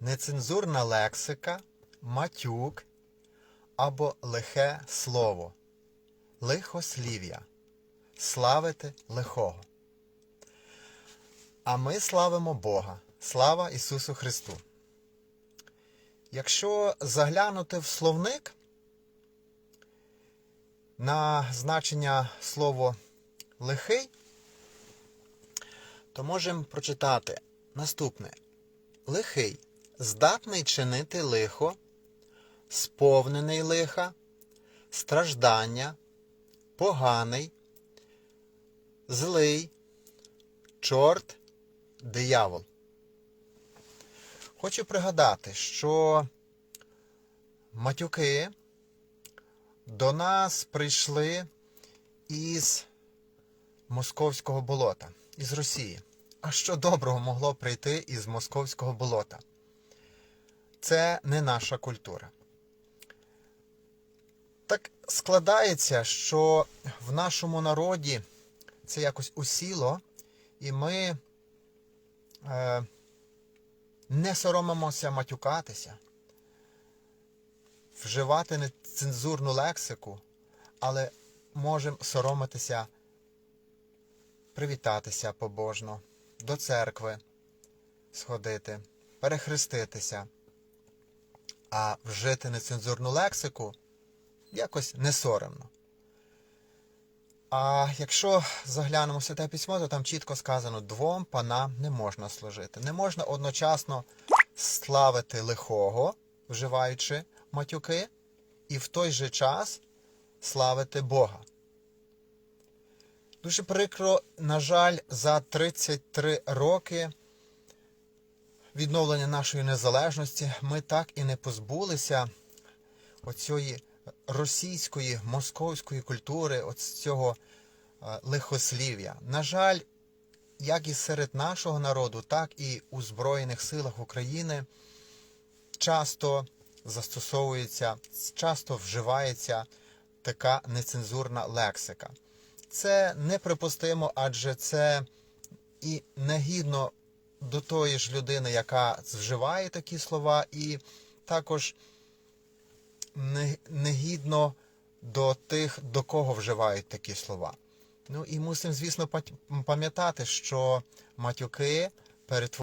нецензурна лексика, матюк або лихе слово, лихослів'я, славити лихого. А ми славимо Бога. Слава Ісусу Христу. Якщо заглянути в словник на значення слово лихий, то можемо прочитати наступне: лихий, здатний чинити лихо, сповнений лиха, страждання, поганий, злий, чорт, диявол. Хочу пригадати, що матюки до нас прийшли із московського болота, із Росії. А що доброго могло прийти із московського болота? Це не наша культура. Так складається, що в нашому народі це якось усіло, і ми е, не соромимося матюкатися, вживати нецензурну лексику, але можемо соромитися, привітатися побожно, до церкви сходити, перехреститися, а вжити нецензурну лексику якось не соромно. А якщо заглянемо в святе письмо, то там чітко сказано, двом панам не можна служити. Не можна одночасно славити лихого, вживаючи матюки, і в той же час славити Бога. Дуже прикро, на жаль, за 33 роки відновлення нашої незалежності ми так і не позбулися оцієї російської, московської культури, от цього е, лихослів'я. На жаль, як і серед нашого народу, так і у Збройних силах України часто застосовується, часто вживається така нецензурна лексика. Це неприпустимо, адже це і негідно до тої ж людини, яка вживає такі слова, і також негідно до тих, до кого вживають такі слова. Ну і мусимо, звісно, пам'ятати, що матюки перетворюють